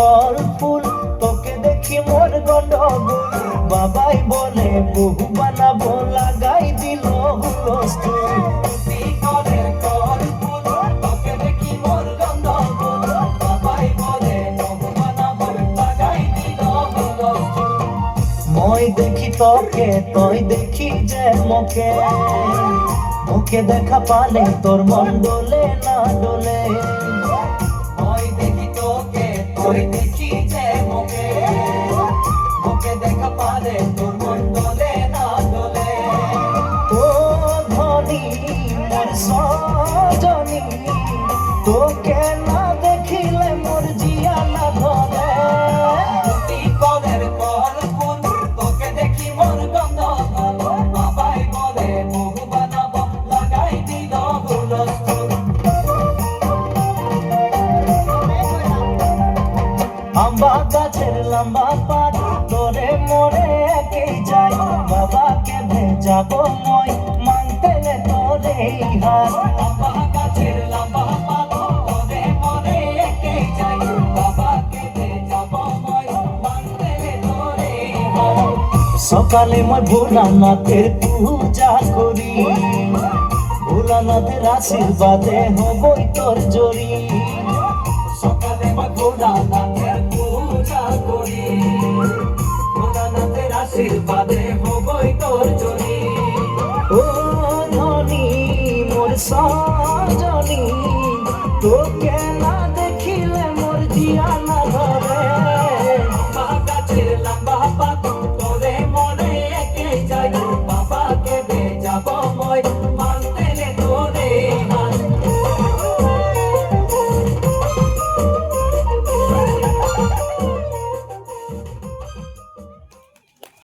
ফল ফুল, তোকে দেখি মোর গন্ডগোল। বাবাই বলে, বহু বানাবো, লাগাই দিল হুলস্থুল মই দেখি তোকে, তই দেখি যে মোকে। মুখে দেখা পালে তোর মন ডোলে না ডোলে। তোকে তোই দেখি যে আম্বা গাছের লম্বা পাত তোরে মোরে যাই বাবাকে ভেজাবো মই মানতে তোরে লম্বা লম্বা দে মই তোরে হার সকালে মই পূজা করি। ভোলানাথের আশীর্বাদে হবই তোর জড়ি আশীর্বাদে হবই তোর জনি। ও ধনি, মোর সজনি, তোকে না দেখিলে মোর জিয়ানা ধরে বাবা কাছে লম্বা পাতা মনে একে যাই